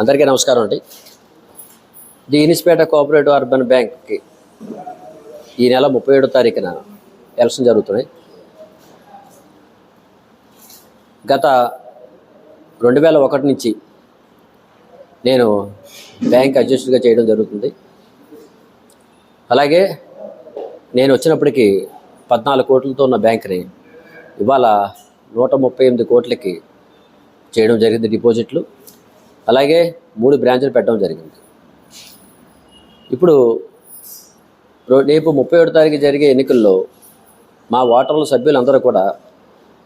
అందరికీ నమస్కారం అండి. ది ఇనిస్పేట కోఆపరేటివ్ అర్బన్ బ్యాంక్కి ఈ నెల ముప్పై ఏడో తారీఖున ఎలక్షన్ జరుగుతున్నాయి. గత రెండు వేల ఒకటి నుంచి నేను బ్యాంక్ అధ్యక్షుడిగా చేయడం జరుగుతుంది. అలాగే నేను వచ్చినప్పటికీ పద్నాలుగు కోట్లతో ఉన్న బ్యాంక్ని ఇవాళ నూట ముప్పై ఎనిమిది కోట్లకి చేయడం జరిగింది డిపాజిట్లు. అలాగే మూడు బ్రాంచులు పెట్టడం జరిగింది. ఇప్పుడు రో- రేపు ముప్పై ఏడు తారీఖు జరిగే ఎన్నికల్లో మా ఓటర్ల సభ్యులందరూ కూడా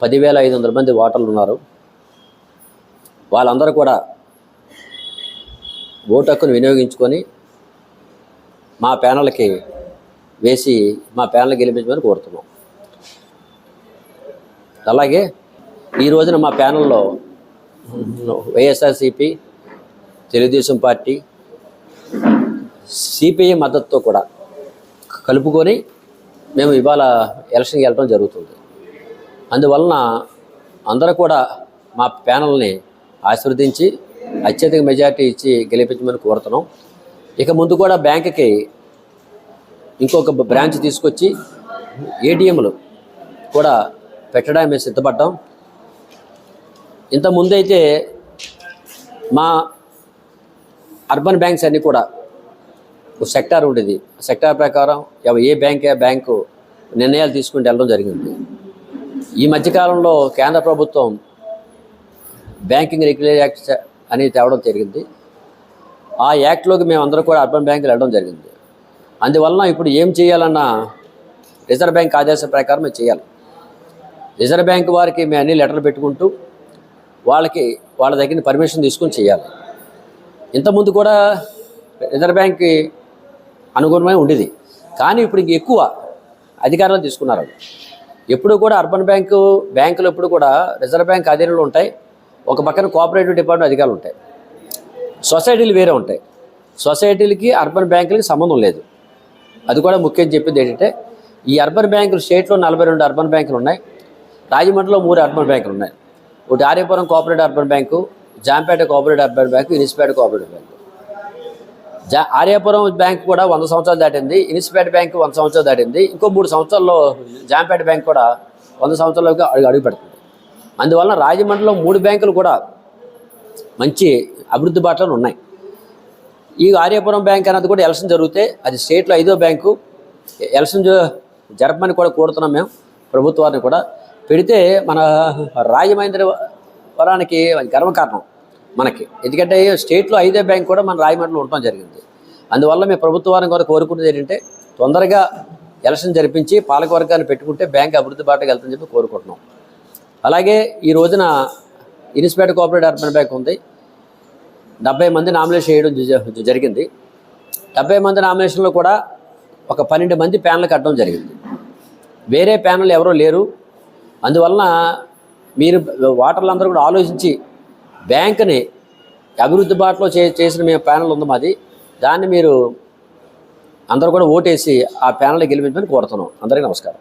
పదివేల ఐదు వందల మంది ఓటర్లు ఉన్నారు. వాళ్ళందరూ కూడా ఓటు హక్కును వినియోగించుకొని మా ప్యానల్కి వేసి మా ప్యానల్ గెలిపించమని కోరుతున్నాం. అలాగే ఈ రోజున మా ప్యానల్లో వైఎస్ఆర్సిపి తెలుగుదేశం పార్టీ సిపిఐ మద్దతుతో కూడా కలుపుకొని మేము ఇవాళ ఎలక్షన్కి వెళ్ళడం జరుగుతుంది. అందువలన అందరూ కూడా మా ప్యానల్ని ఆశీర్వదించి అత్యధిక మెజార్టీ ఇచ్చి గెలిపించమని కోరుతున్నాం. ఇక ముందు కూడా బ్యాంకుకి ఇంకొక బ్రాంచ్ తీసుకొచ్చి ఏటీఎంలు కూడా పెట్టడానికి మేము సిద్ధపడ్డాం. ఇంత ముందైతే మా అర్బన్ బ్యాంక్స్ అన్నీ కూడా. ఒక సెక్టార్ ఉండేది. సెక్టార్ ప్రకారం ఏ బ్యాంక్ ఏ బ్యాంకు నిర్ణయాలు తీసుకుంటూ వెళ్ళడం జరిగింది. ఈ మధ్యకాలంలో కేంద్ర ప్రభుత్వం బ్యాంకింగ్ రెగ్యులేట్ యాక్ట్ అనేది తేవడం జరిగింది. ఆ యాక్ట్లోకి మేము అందరూ కూడా అర్బన్ బ్యాంకులు వెళ్ళడం జరిగింది. అందువలన ఇప్పుడు ఏం చేయాలన్నా రిజర్వ్ బ్యాంక్ ఆదేశం ప్రకారం మేము చేయాలి. రిజర్వ్ బ్యాంక్ వారికి మేము అన్ని లెటర్లు పెట్టుకుంటూ వాళ్ళకి వాళ్ళ దగ్గర పర్మిషన్ తీసుకొని చేయాలి. ఇంతకుముందు కూడా రిజర్వ్ బ్యాంక్ అనుగుణమై ఉండేది. కానీ ఇప్పుడు ఇంక ఎక్కువ అధికారాలు తీసుకున్నారు. ఎప్పుడు కూడా అర్బన్ బ్యాంకు బ్యాంకులు ఎప్పుడు కూడా రిజర్వ్ బ్యాంక్ అధీనంలో ఉంటాయి. ఒక పక్కన కోఆపరేటివ్ డిపార్ట్మెంట్ అధికారులు ఉంటాయి. సొసైటీలు వేరే ఉంటాయి. సొసైటీలకి అర్బన్ బ్యాంకులకి సంబంధం లేదు. అది కూడా ముఖ్యం చెప్పింది ఏంటంటే ఈ అర్బన్ బ్యాంకులు స్టేట్లో నలభై రెండు అర్బన్ బ్యాంకులు ఉన్నాయి. రాజమండ్రిలో మూడు అర్బన్ బ్యాంకులు ఉన్నాయి. ఒకటి Aryapuram cooperative urban bank Jampeta cooperative urban bank Innispeta cooperative bank. జా ఆర్యాపురం బ్యాంక్ కూడా వంద సంవత్సరాలు దాటింది ఇనిస్పేట బ్యాంక్ వంద సంవత్సరాలు దాటింది. ఇంకో మూడు సంవత్సరాల్లో జాంపేట బ్యాంక్ కూడా వంద సంవత్సరాలకు అడుగు అడుగు పెడుతుంది. అందువలన రాజమండ్రిలో మూడు బ్యాంకులు కూడా మంచి అభివృద్ధి బాటలో ఉన్నాయి. ఈ ఆర్యాపురం బ్యాంక్ అన్నది కూడా ఎలక్షన్ జరిగితే అది స్టేట్లో ఐదో బ్యాంకు. ఎలక్షన్ జ- జరపమని కూడా కోరుతున్నాం మేము ప్రభుత్వాన్ని కూడా. పెడితే మన రాజమహేంద్రవరానికి గర్వకారణం. మనకి. ఎందుకంటే స్టేట్లో ఐదే బ్యాంక్ కూడా మన రాజమండ్రిలో ఉండటం జరిగింది. అందువల్ల మేము ప్రభుత్వాన్ని కూడా కోరుకున్నది ఏంటంటే తొందరగా ఎలక్షన్ జరిపించి పాలకవర్గాన్ని పెట్టుకుంటే బ్యాంక్ అభివృద్ధి బాటకు వెళ్తుందని చెప్పి కోరుకుంటున్నాం. అలాగే ఈ రోజున ఇన్స్పేట కోఆపరేటివ్ అర్బన్ బ్యాంక్ ఉంది. డెబ్బై మంది నామినేషన్ చేయడం జ- జరిగింది. డెబ్బై మంది నామినేషన్లో కూడా ఒక పన్నెండు మంది ప్యానల్ కట్టడం జరిగింది. వేరే ప్యానల్ ఎవరూ లేరు. అందువలన మీరు ఓటర్లందరూ కూడా ఆలోచించి బ్యాంకుని అభివృద్ధి బాటలో చే చేసిన మేము ప్యానల్ ఉంది మాది. దాన్ని మీరు అందరూ కూడా ఓటేసి ఆ ప్యానల్ గెలిపించమని కోరుతున్నాం. అందరికీ నమస్కారం.